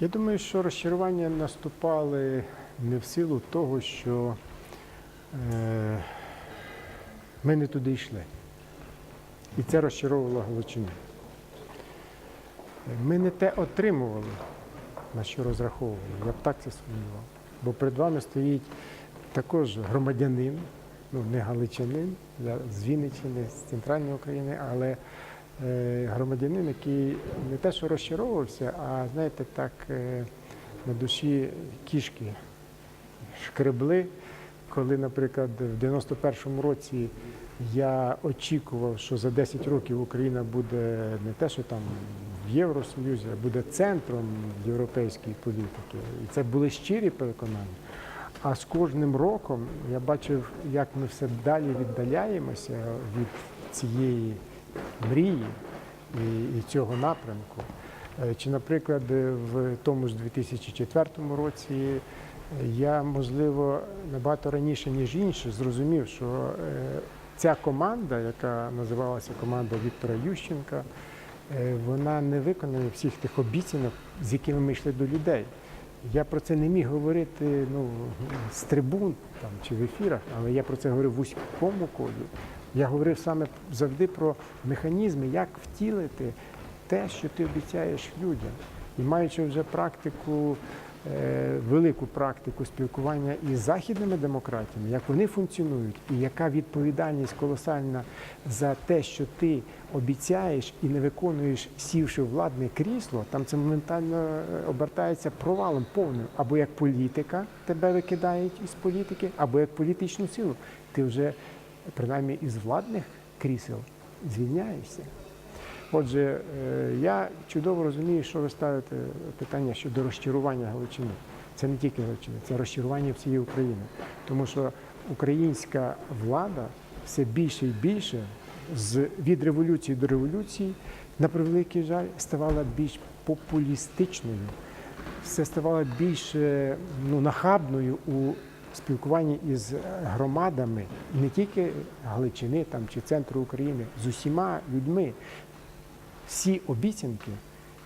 Я думаю, що розчарування наступали не в силу того, що е, ми не туди йшли. І це розчаровувало Галичину. Ми не те отримували, на що розраховували. Я б так це сформулював. Бо перед вами стоїть також громадянин, ну не галичанин, з Вінниччини, з центральної України, але громадянин, який не те, що розчаровувався, а знаєте, так е, на душі кішки шкребли, коли, наприклад, в 91-му році я очікував, що за 10 років Україна буде не те, що там в Євросоюзі, а буде центром європейської політики. І це були щирі переконання. А з кожним роком я бачив, як ми все далі віддаляємося від цієї мрії і, і цього напрямку. Е, Чи, наприклад, в тому ж 2004 році я, можливо, набагато раніше, ніж інші, зрозумів, що е, ця команда, яка називалася команда Віктора Ющенка, е, вона не виконує всіх тих обіцянок, з якими ми йшли до людей. Я про це не міг говорити ну, з трибун там, чи в ефірах, але я про це говорив в вузькому колі. Я говорив саме завжди про механізми, як втілити те, що ти обіцяєш людям. І маючи вже практику, е, велику практику спілкування із західними демократіями, як вони функціонують, і яка відповідальність колосальна за те, що ти обіцяєш і не виконуєш, сівши владне крісло, там це моментально е, обертається провалом повним. Або як політика тебе викидають із політики, або як політичну силу. Ти вже принаймні із владних крісел звільняєшся. Отже, е, я чудово розумію, що ви ставите питання щодо розчарування Галичини. Це не тільки Галичини, це розчарування всієї України. Тому що українська влада все більше і більше від революції до революції, на превеликий жаль, ставала більш популістичною, все ставало більш ну, нахабною у спілкуванні із громадами, не тільки Галичини там, чи центру України, з усіма людьми. Всі обіцянки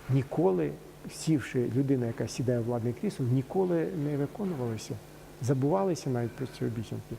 ніколи, сівши людина, яка сідає в владне крісло, ніколи не виконувалися. Забувалися навіть про ці обіцянки.